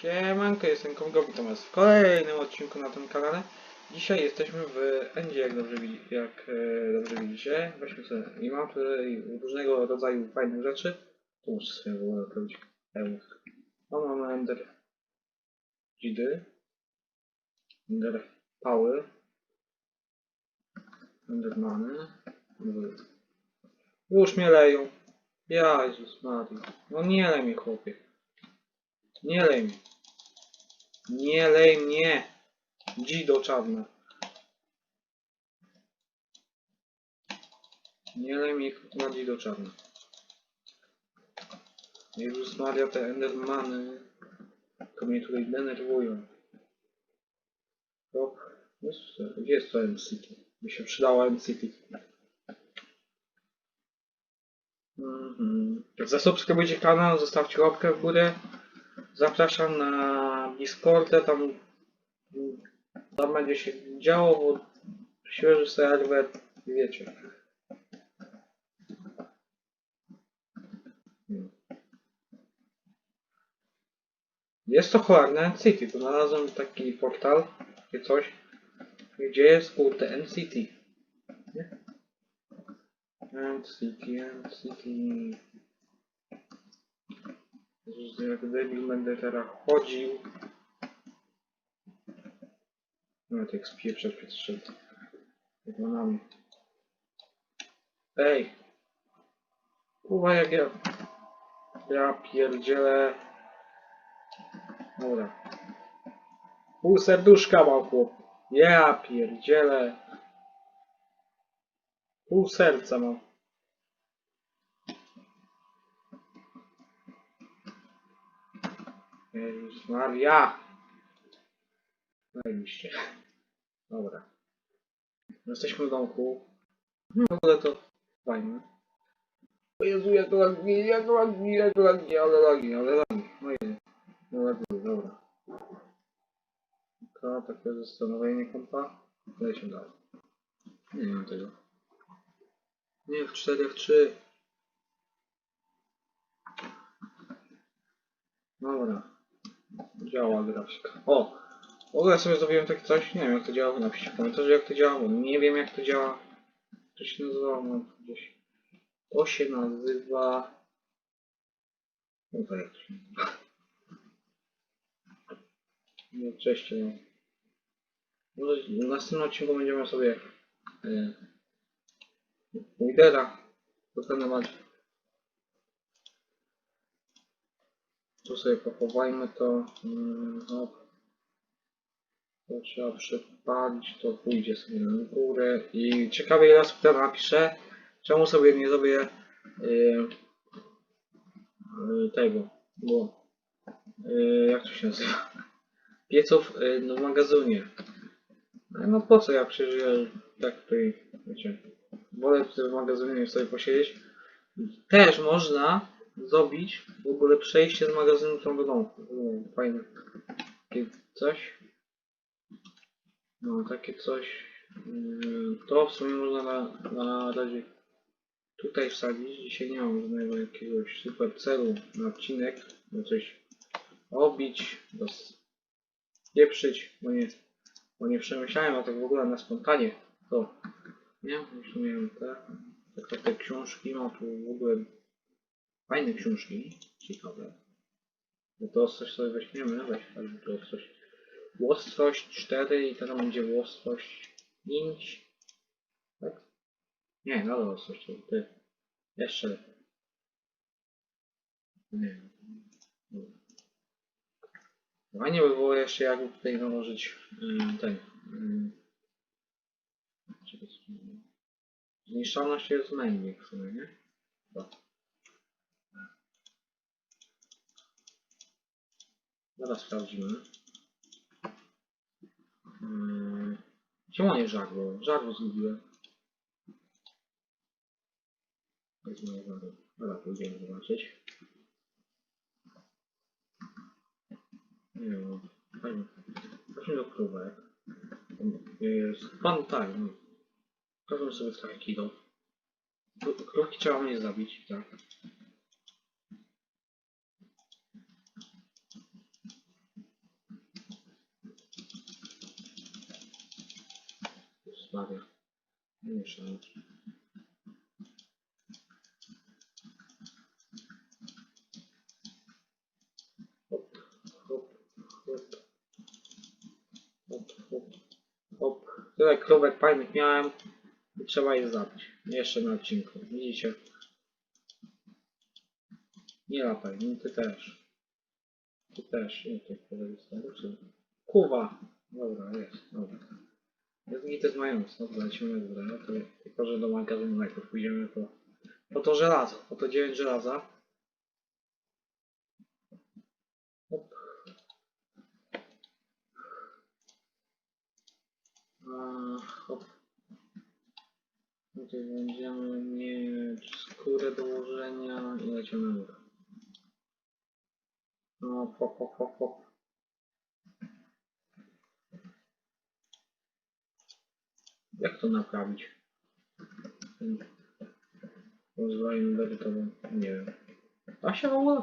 Siemanko, jestem Kongo, witam was w kolejnym odcinku na tym kanale. Dzisiaj jesteśmy w Endzie, jak dobrze, jak e, dobrze widzicie. Weźmy sobie i mam tutaj różnego rodzaju fajnych rzeczy. Tu muszę sobie w ogóle odprawić. No mamy Ender Gidy, Ender Pały, Endermany. Już mnie leją. Jezus Maria. No nie lej mnie chłopie. Nie lej mnie. Nie lej mnie. Dzido czarne. Nie lej mnie na dzido czarne. Jezus Maria, te endermany. To mnie tutaj denerwują. Jest- Gdzie jest to MCT? By się przydała MCT. Mhm. Zasubskrybujcie kanał, zostawcie łapkę w górę. Zapraszam na Discordę, tam, tam będzie się działo, bo świeży serwer, wiecie. Jest to cholerne NCT, tu znalazłem taki portal, takie coś, gdzie jest kurde NCT. NCT, NCT. Jak debil będę teraz chodził. No tak spieprzać przed nami. Ej! Kurwa jak ja... Ja pierdzielę... Dobra. Pół serduszka mam chłop. Ja pierdzielę. Pół serca mam. Jezus Maria! Zajebiście. Dobra. Jesteśmy w domku. No w ogóle to fajne. O Jezu, jak to lagi, jak to lagi, jak to lagi, ale lagi, ale lagi. No i no lagi, dobra. To takie zastanowienie kompa. Lecimy dalej. Nie wiem tego. Nie, w 4 w 3. Dobra. Działa grafika. O! W ogóle sobie zrobiłem takie coś, nie wiem jak to działa, napiszcie w komentarzu jak to działa, bo nie wiem jak to działa. To się nazywa, no gdzieś. To się nazywa... No to jak to się nazywa? Nie, cześć, no. Może w następnym odcinku będziemy sobie... E, Widera wykonywać. Tu sobie pochowajmy to. Mm, hop. To trzeba przepalić, to pójdzie sobie na górę. I ciekawie ile osób tam napisze, czemu sobie nie zrobię yy, yy, tego, bo yy, jak to się nazywa? Pieców yy, no, w magazynie. No po co ja przecież tak tutaj, wiecie, wolę w magazynie sobie posiedzieć. Też można zrobić w ogóle przejście z magazynu tam do domku. O, Fajne. Takie coś. No, takie coś. Yy, To w sumie można na, na razie tutaj wsadzić. Dzisiaj nie mam żadnego jakiegoś super celu na odcinek. No coś obić, rozpieprzyć, bo nie, bo nie przemyślałem, a tak w ogóle na spontanie. To, nie? Już miałem te, te, te książki, mam tu w ogóle Fajne książki, ciekawe. No to ostrość sobie weźmiemy, weźmy tu ostrość. Łostrość 4 i teraz będzie łostrość 5. Tak? Nie, nadal ostrość 4. Ty. Jeszcze. Nie. Dobra. Fajnie by było jeszcze jakby tutaj nałożyć yy, ten. Yy, Zniszczalność jest najmniej w sumie, nie? Chyba. Zaraz sprawdzimy. Hmm. Czemu nie żarło? Żarło zgubiłem. Wezmę żarło. Dobra, pójdziemy zobaczyć. Wiem, fajnie. Chodźmy do krówek. Jest pan tak, no. Sobie kilo. Kró- Krówki trzeba mnie zabić, tak. Maria. Nie szans. Hop, hop, hop. Hop, hop, hop. Tyle krówek fajnych miałem i trzeba je zabić. Jeszcze na odcinku. Widzicie? Nie lataj, no ty też. Ty też, nie ty wystarczy. Kuwa! Dobra, jest, dobra. Jest mi to znając, dobra, lecimy na górę. No to, tylko, że do magazynu najpierw pójdziemy po, po to żelazo, po to 9 żelaza. Hop. A, hop. Tutaj będziemy mieć skórę do ułożenia i lecimy na górę. No, hop, hop, hop, hop. Jak to naprawić? Ten Rozwojny edytową, nie wiem. A się w ogóle?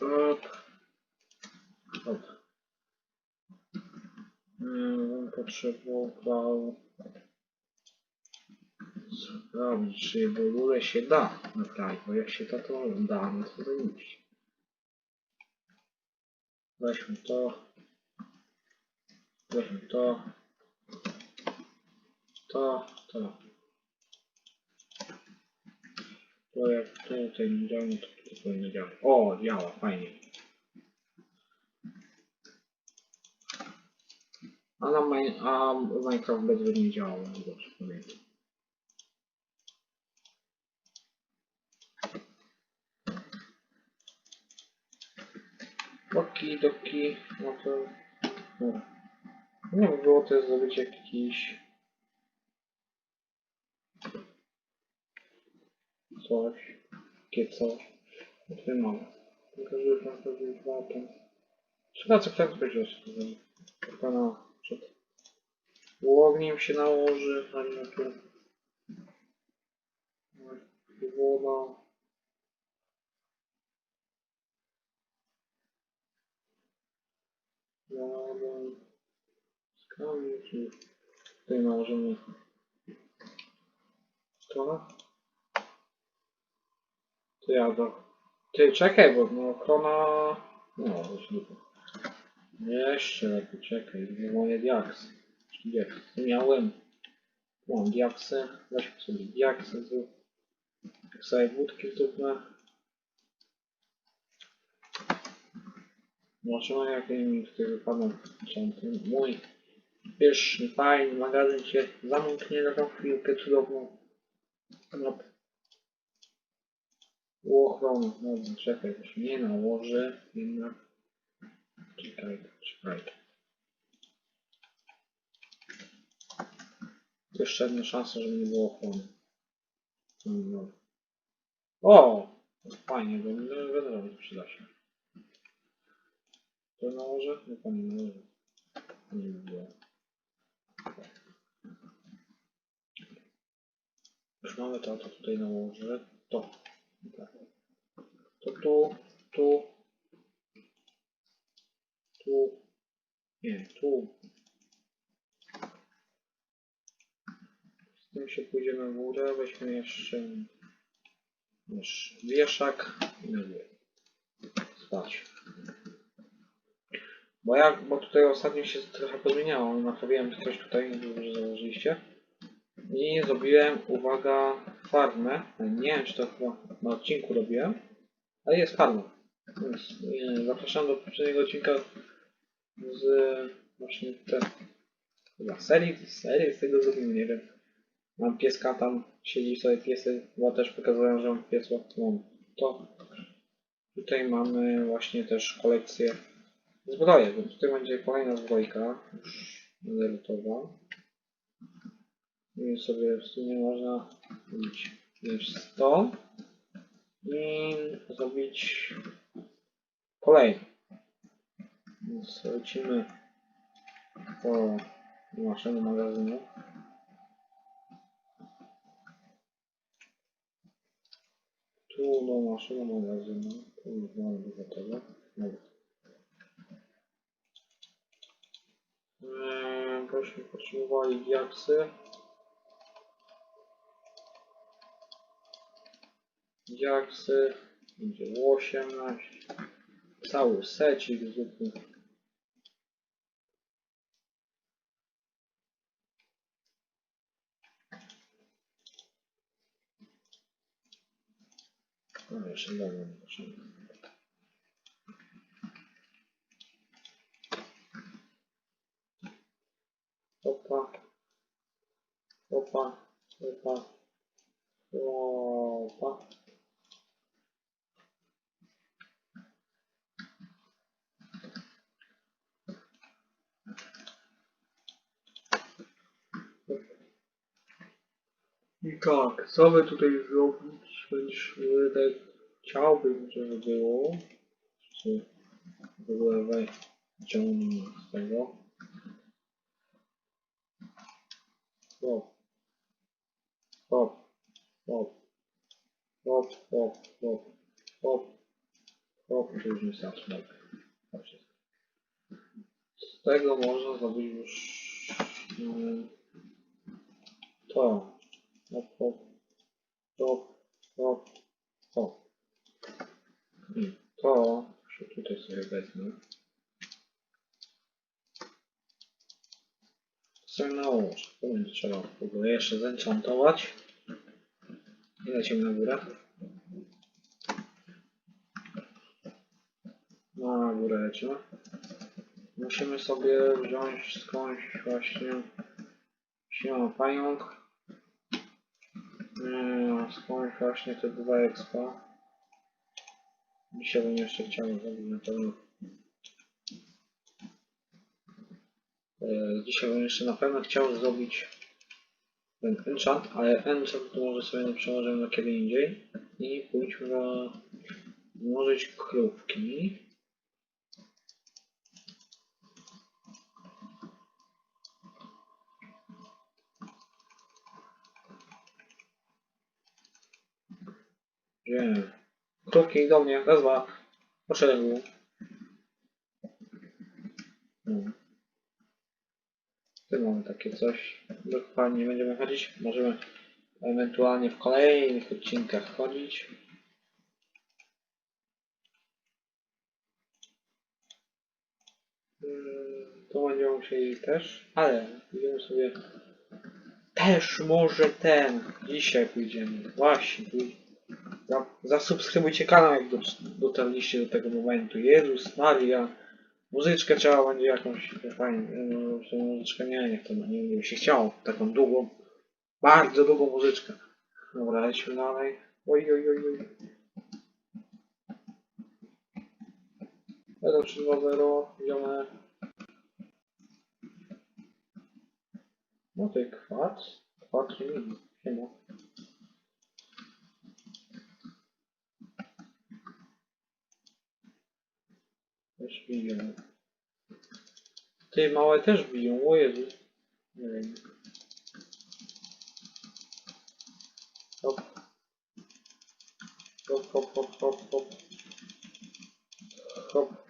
Hop. Hop. Nie, bym potrzebował sprawdzić, czy w ogóle się da naprawić, bo jak się da, to da, no to zajebiście. Weźmy to. Weźmy to. To, to. To jak tutaj nie działa, no to tutaj powinno działać. O, działa, fajnie. A na main, a Minecraft bez nie działał, jak dobrze pamiętam. Oki, doki, no to... No. Nie by było też zrobić jakiś... Coś. Takie coś. No Tutaj mam. Tylko żeby pan powiedział dwa tam. Trzeba co chwilę powiedzieć. Tylko na przed ogniem się nałoży, a nie tu. Woda. Skamień, czyli tutaj nałożymy to. To ja do... Ty, czekaj, bo no krona... No, już nie Jeszcze lepiej, czekaj, nie moje diaksy. Diaksy? Miałem. Mam diaksy, weźmy sobie diaksy, zrób. Jak sobie wódki zróbmy. Zobaczymy jak mi tutaj wypadną. Mój pyszny, fajny magazyn się zamknie na tą chwilkę cudowną. No. Ochronę, no czekaj, to nie nałoży, jednak. Czekaj, czekaj. Jeszcze jedna szansa, żeby nie było ochrony. No. O! Fajnie, bo wędrować przyda się. To nałożę? Pan nie nałożę. Nie było. Już mamy to, to tutaj nałożę. To. To tu, tu, tu, nie, tu. Z tym się pójdziemy w górę, weźmy jeszcze wiesz, wieszak i na górę. Spać. Bo jak, bo tutaj ostatnio się trochę pozmieniało, naprawiłem coś tutaj, że założyliście. I zrobiłem, uwaga, farmę. Nie wiem, czy to chyba na odcinku robiłem, ale jest farma. Więc nie, zapraszam do poprzedniego odcinka z właśnie te chyba serii, serii z tego zrobimy, nie wiem. Mam pieska tam, siedzi sobie piesy, bo też pokazałem, że mam piesło. Mam to. Tutaj mamy właśnie też kolekcję zbroje, więc tutaj będzie kolejna zbrojka, już edytowa. I sobie w sumie można zrobić już 100 i zrobić kolejny. Więc lecimy po naszemu magazynu. Tu do naszego magazynu. Tu już mamy gotowe. Dobra. Eee, bośmy potrzebowali diaksy. Diaksy. Będzie 18. Cały secik zwykły. No jeszcze dobra, nie I tak, co by tutaj zrobić? E, tak chciałbym, żeby było. Czy w ogóle wyciągnę z tego. Hop. Hop. Hop. Hop, hop, hop. Hop. Hop, to już nie. Dobra. To wszystko. Z tego można zrobić już mm, to. Hop. Hop, hop, hop. I to się tutaj sobie wezmę. sobie nałożę. To będzie trzeba w ogóle jeszcze zenchantować. I lecimy na górę. No, na górę lecimy. Musimy sobie wziąć skądś właśnie siła pająk. Yy, skądś właśnie te dwa expa. Dzisiaj bym jeszcze chciał zrobić na pewno. E, Dzisiaj bym jeszcze na pewno chciał zrobić ten enchant, ale enchant to może sobie przełożymy na kiedy indziej. I pójdźmy na włożyć krówki. Gdzie? Krówki do mnie, raz, dwa. Po szeregu. No. Tu mamy takie coś. Do kopalni nie będziemy chodzić. Możemy ewentualnie w kolejnych odcinkach chodzić. Mm, To będziemy musieli też, ale pójdziemy sobie też może ten. Dzisiaj pójdziemy. Właśnie. pój- Za- Zasubskrybujcie kanał, jak do- dotarliście do tego momentu. Jezus Maria. Muzyczkę trzeba będzie jakąś fajnie. No, w sumie muzyczkę nie, niech to nie, wiem, się chciało. Taką długą, bardzo długą muzyczkę. Dobra, lecimy dalej. Oj, oj, oj, oj. Edo 320, idziemy. No to kwat. Kwat nie siema. Też biją. Ty małe też biją, o Jezu. Nie wiem. Hop. Hop, hop, hop, hop, hop. Hop.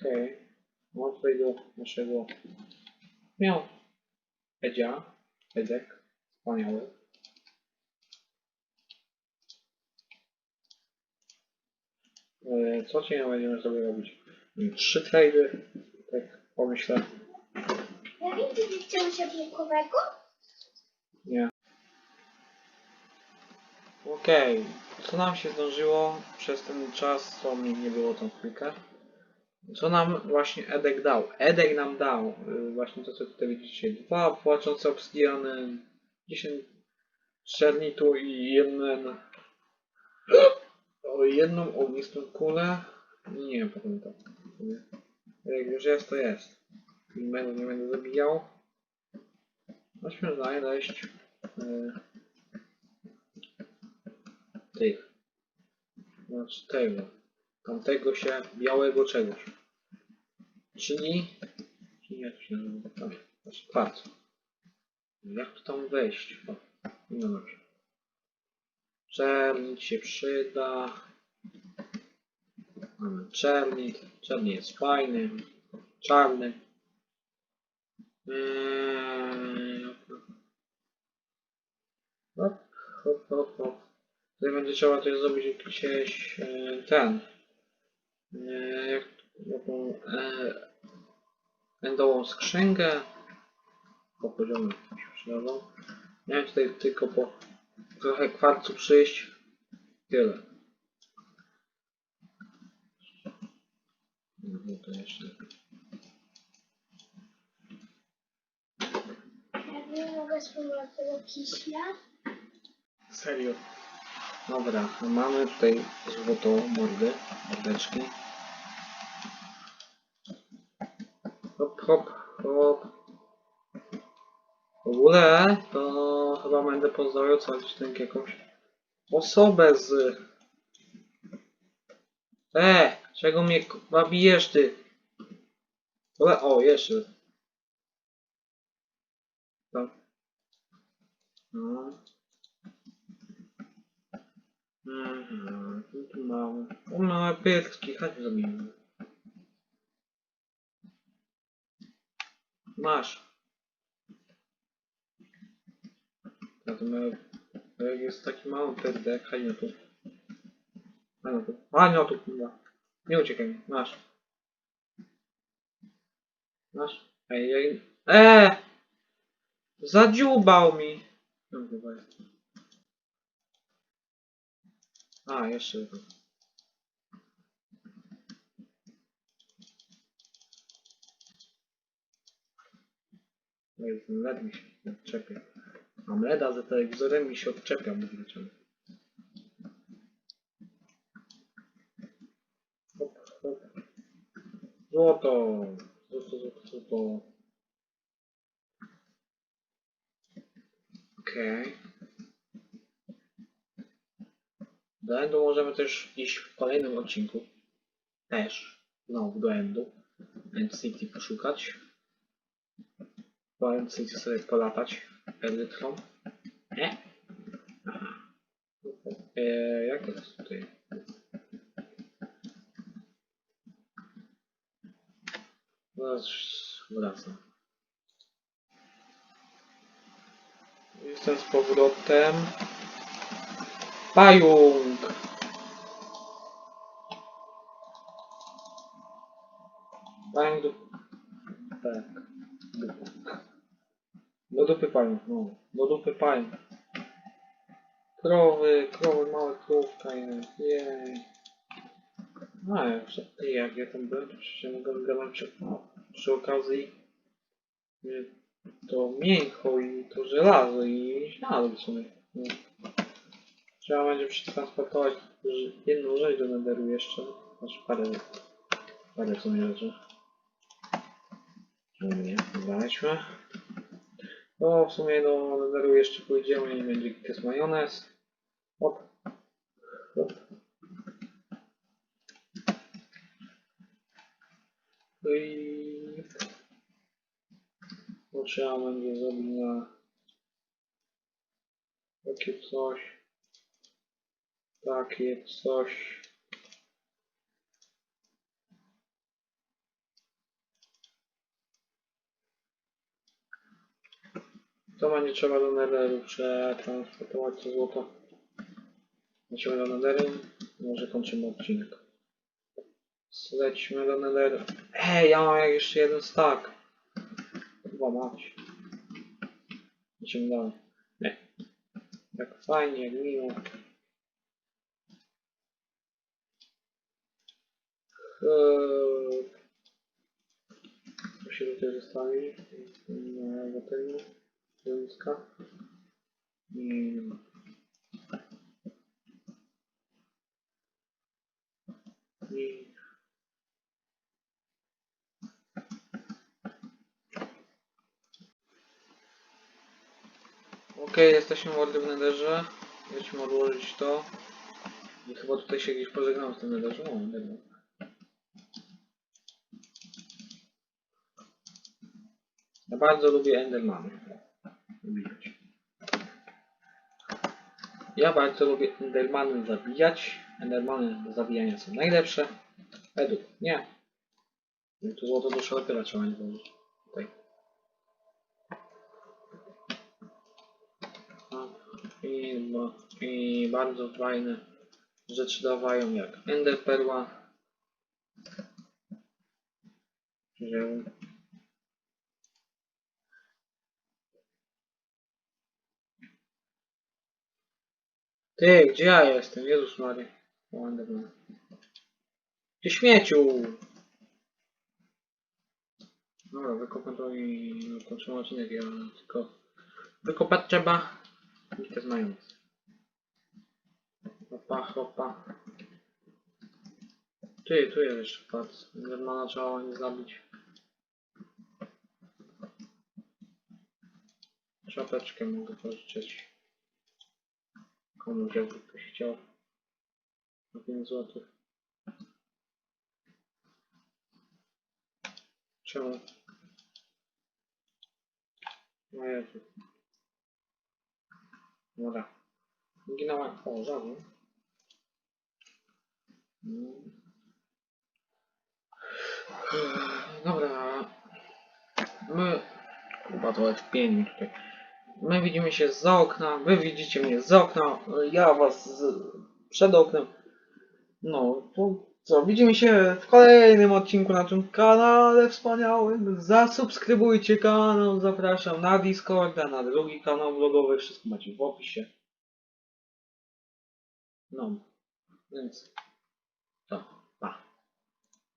Okej. No tutaj do naszego... Miał. Edzia. Edek. Wspaniały. E, Co ci będziemy sobie robić? Trzy trady. Tak pomyślę. Ja czy ty chciałeś jabłkowego? Nie. Okej, co nam się zdążyło przez ten czas, co mnie nie było tą chwilkę? Co nam właśnie Edek dał? Edek nam dał y, właśnie to, co tutaj widzicie. Dwa płaczące obsydiany, 10 strzelnitu i jeden... Jedną ognistą kulę. Nie wiem, pamiętam. Jak już jest, to jest. Nie będę, nie będę zabijał. Musimy znaleźć e, tych. Znaczy tego. Tamtego się białego czegoś. Czyli. Czyli jak to się nazywa? Jak tu tam wejść? O, no dobrze. Się przyda. Mamy czernik. Czerni jest fajny. Czarny. Eee, Hop, hop, hop, hop. Tutaj będzie trzeba też zrobić gdzieś e, ten. E, jak, jaką e, endową skrzynkę. Po poziomie się przydadzą. Miałem tutaj tylko po trochę kwarcu przyjść. Tyle. No to jeszcze. Ja nie mogę spróbować tego kiśla. Serio. Dobra, mamy tutaj złotą mordę, mordeczki. Hop, hop, hop. W ogóle to chyba będę pozdrawiał coś tak jakąś osobę z... E, czego mnie bijesz ty? W ogóle, o, jeszcze. Tam. No. Mhm, no tu mamy. O, małe pytki, chodź zrobimy. Masz. Natomiast jak jest taki mały pytek, chodź no tu. Chodź no tu. Chodź tu, kurwa. Nie uciekaj mi. Masz. Masz. Ej, ej. Eee! Zadziubał mi. No, chyba jest. A, jeszcze jedno. Jest, led mi się odczepia. Mam leda za telewizorem mi się odczepia, mówi dlaczego. Hop, hop. Złoto! Złoto, złoto, złoto. Okej. Do Endu możemy też iść w kolejnym odcinku. Też. Znowu do Endu. End City poszukać. Po End City sobie polatać. Elytrą. Nie? Aha. Eee, jak to jest Zaraz wracam. Jestem z powrotem. Pająk! Pająk do... Tak. Do dupy pająk, no. Do dupy pająk. Krowy, krowy, małe krówka jest. Jej. A, jak, jak ja tam byłem, to przecież mogę gadać przy, przy okazji y, to mięcho i to żelazo i ślady w sumie. No. Trzeba będzie przetransportować jedną rzecz do Netheru jeszcze. Znaczy parę, parę w sumie rzeczy. Czemu nie? Znaleźliśmy. No w sumie do Netheru jeszcze pójdziemy i będzie jest majonez. Hop. Hop. No I to trzeba będzie zrobić na takie coś. Takie coś. To będzie trzeba do Netheru przetransportować to złoto. Lecimy do Netheru. Może kończymy odcinek. Lećmy do Netheru. Ej, ja mam jeszcze jeden stack. Chyba mać. Lecimy dalej. Nie. Jak fajnie, jak miło. Eee, To się tutaj zostawi. Na baterii. Związka. I... I... Okej, jesteśmy w Netherze. Lecimy odłożyć to. I chyba tutaj się gdzieś pożegnałem w tym Netherze. O, nie wiem. Ja bardzo lubię Endermany. Zabijać. Ja bardzo lubię Endermany zabijać. Endermany do zabijania są najlepsze. Edu, nie. No Tu złoto do szalpera trzeba nie. Tutaj. O, I, bo, I bardzo fajne rzeczy dawają jak Ender Perła. Żeł. Ty, gdzie ja jestem? Jezus Maria. O, Enderman. Ty śmieciu! Dobra, to i kończymy odcinek, ja tylko wykopać trzeba i te znając. Hopa, hopa. Ty, tu jest jeszcze pac. Endermana trzeba nie zabić. Czapeczkę mogę pożyczyć. Komuś jakby ktoś chciał. Na 5 złotych. Czemu? No Jezu. Dobra. Ginąłem. O, żaden. Mm. Dobra. My... Chyba to jest pięknie tutaj. My widzimy się z okna, wy widzicie mnie z okna, ja was z... przed oknem. No, to co, widzimy się w kolejnym odcinku na tym kanale wspaniałym. Zasubskrybujcie kanał, zapraszam na Discorda, na drugi kanał vlogowy, wszystko macie w opisie. No, więc